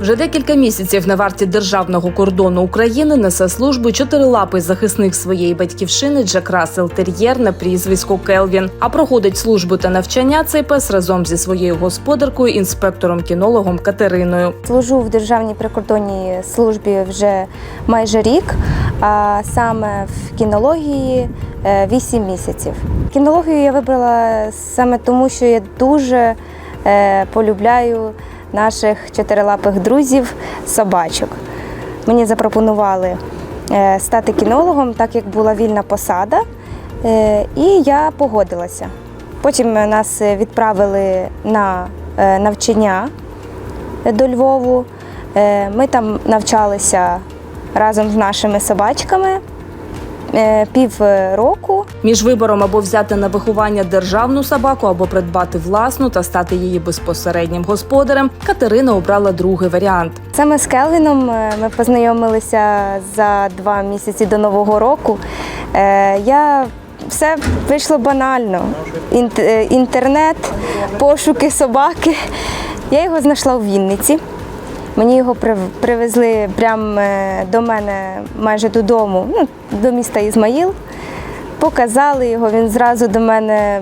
Вже декілька місяців на варті державного кордону України несе службу чотирилапий захисник своєї батьківщини Джек Рассел Тер'єр на прізвисько Келвін. А проходить службу та навчання цей пес разом зі своєю господаркою, інспектором-кінологом Катериною. Служу в Державній прикордонній службі вже майже рік, а саме в кінології 8 місяців. Кінологію я вибрала саме тому, що я дуже е, полюбляю наших чотирилапих друзів собачок. Мені запропонували е, стати кінологом, так як була вільна посада, е, і я погодилася. Потім нас відправили на е, навчання до Львову. Ми там навчалися разом з нашими собачками е, пів року. Між вибором або взяти на виховання державну собаку, або придбати власну та стати її безпосереднім господарем, Катерина обрала другий варіант. Саме з Келвіном е, ми познайомилися за два місяці до Нового року. Е, Я все вийшло банально. Інт- е, Інтернет, пошуки собаки. Я його знайшла у Вінниці. Мені його прив- привезли прямо е, до мене майже додому, ну, до міста Ізмаїл. Показали його, він зразу до мене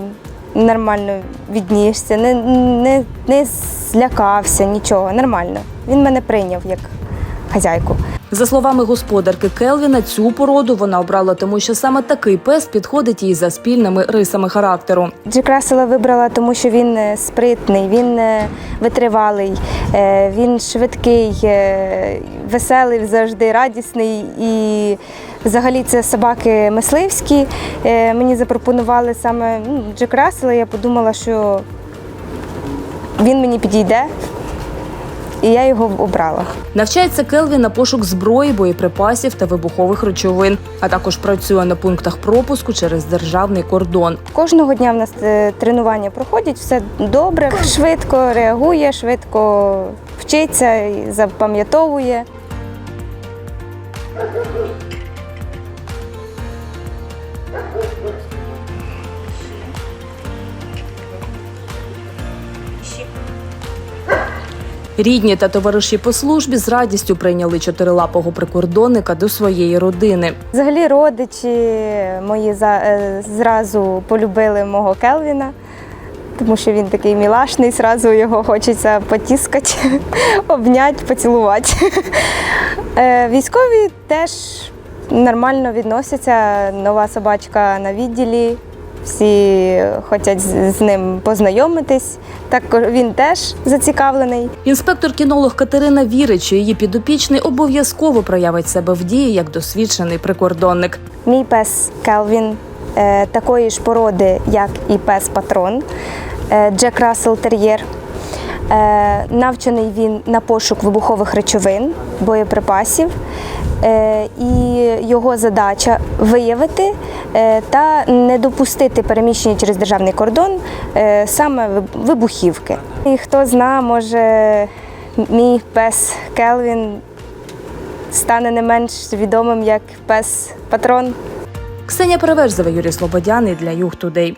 нормально віднісся, не, не, не злякався, нічого, нормально. Він мене прийняв як хазяйку. За словами господарки Келвіна, цю породу вона обрала, тому що саме такий пес підходить їй за спільними рисами характеру. Джек Рассела вибрала, тому що він е, спритний, він е, витривалий, е, він швидкий, веселий, завжди радісний. І взагалі це собаки мисливські. Мені запропонували саме ну, Джек Рассела, я подумала, що він мені підійде, і я його обрала. Навчається Келві на пошук зброї, боєприпасів та вибухових речовин, а також працює на пунктах пропуску через державний кордон. Кожного дня в нас е, тренування проходять, все добре, швидко реагує, швидко вчиться, запам'ятовує. Рідні та товариші по службі з радістю прийняли чотирилапого прикордонника до своєї родини. Взагалі родичі мої за- е, зразу полюбили мого Келвіна, тому що він такий мілашний, зразу його хочеться потіскати, обняти, поцілувати. Е, Військові теж нормально відносяться. Нова собачка на відділі. Всі хочуть з ним познайомитись. Так він теж зацікавлений. Інспектор-кінолог Катерина вірить, що її підопічний обов'язково проявить себе в дії як досвідчений прикордонник. Мій пес Келвін е, такої ж породи, як і пес Патрон, е, Джек Рассел Тер'єр. Е, навчений він на пошук вибухових речовин, боєприпасів. Е, і його задача виявити е, та не допустити переміщення через державний кордон е, саме вибухівки. І хто зна, може мій пес Келвін стане не менш відомим як пес Патрон. Ксенія Переверзева, Юрій Слободяний для Юг Тудей.